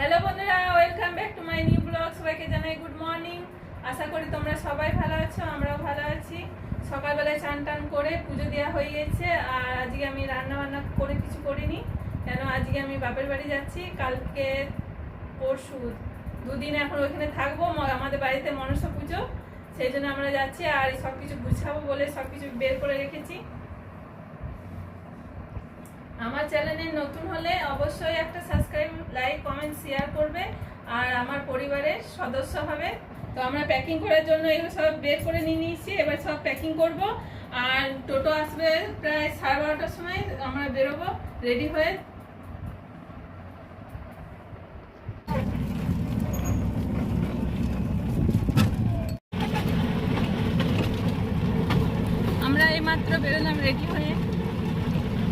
Hello বন্ধুরা welcome back to my new blog সবাইকে জানাই গুড মর্নিং আশা করি তোমরা সবাই ভালো আছো, আমরাও ভালো আছি। সকালবেলায় চান টান করে পুজো দেওয়া হয়ে গেছে, আর আজকে আমি রান্না বান্না করে কিছু করিনি। কেন, আজকে আমি বাপের বাড়ি যাচ্ছি, কালকে পরশু। দুদিন এখন ওইখানে থাকব আমাদের বাড়িতে মনসা পুজো, সেই জন্য আমরা যাচ্ছি, আর সব কিছু গুছাবো বলে সব কিছু বের করে রেখেছি। আমার চ্যানেলে নতুন হলে অবশ্যই একটা সাবস্ক্রাইব, লাইক, কমেন্ট, শেয়ার করবে আর আমার পরিবারের সদস্য হবে। তো আমরা প্যাকিং করার জন্য এগুলো সব বের করে নিয়ে নিয়েছি, এবার সব প্যাকিং করব। আর টোটো আসবে প্রায় সাড়ে বারোটার সময়, আমরা বেরোবো, রেডি হয়ে। আমরা এইমাত্র বেরোলাম রেডি হয়ে।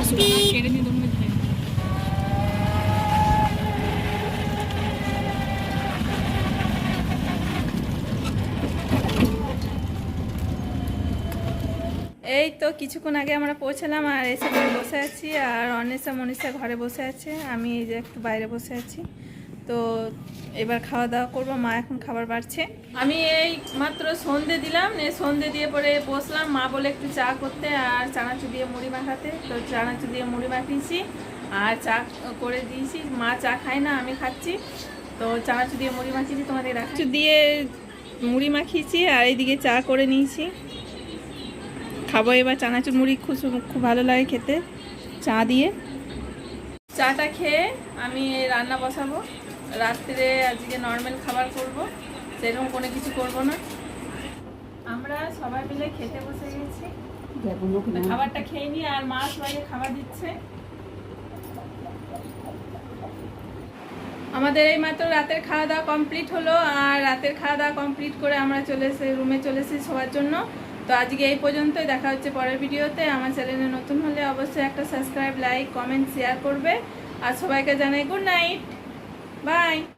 এই তো কিছুক্ষণ আগে আমরা পৌঁছালাম আর এসে বসে আছি আর অনেসা মনীষা ঘরে বসে আছে। আমি এই যে একটু বাইরে বসে আছি। তো এবার খাওয়া দাওয়া করব। মা এখন খাবার বাড়ছে। আমি এই মাত্র সন্ধে দিলাম সন্ধে দিয়ে পরে বসলাম। মা বলে একটু চা করতে আর চানাচু দিয়ে মুড়ি মাখাতে। তো চানাচু দিয়ে মুড়ি মাখিয়েছি আর চা করে দিয়েছি। মা চা খায় না আমি খাচ্ছি। তো চানাচু দিয়ে মুড়ি মাখিয়েছি তোমাদের রাখছি দিয়ে মুড়ি মাখিয়েছি আর এইদিকে চা করে নিয়েছি। খাব এবার চানাচুর মুড়ি খুব খুব ভালো লাগে খেতে। চা দিয়ে। চাটা খেয়ে আমি রান্না বসাবো। রাত্রে আজকে নর্মাল খাবার করব সেরকম কোনো কিছু করব না। আমরা সবাই মিলে খেতে বসে গেছি। খাবারটা খেয়ে নিই আর মা সবাইকে খাবার দিচ্ছে। আমাদের এই মাত্র রাতের খাওয়া দাওয়া কমপ্লিট হলো আর রাতের খাওয়া দাওয়া কমপ্লিট করে আমরা চলে এসে রুমে চলে এসেছি সবার জন্য। তো আজকে এই পর্যন্তই দেখা হচ্ছে পরের ভিডিওতে। আমার চ্যানেলে নতুন হলে অবশ্যই একটা সাবস্ক্রাইব লাইক কমেন্ট শেয়ার করবে। আর সবাইকে জানাই গুড নাইট Bye.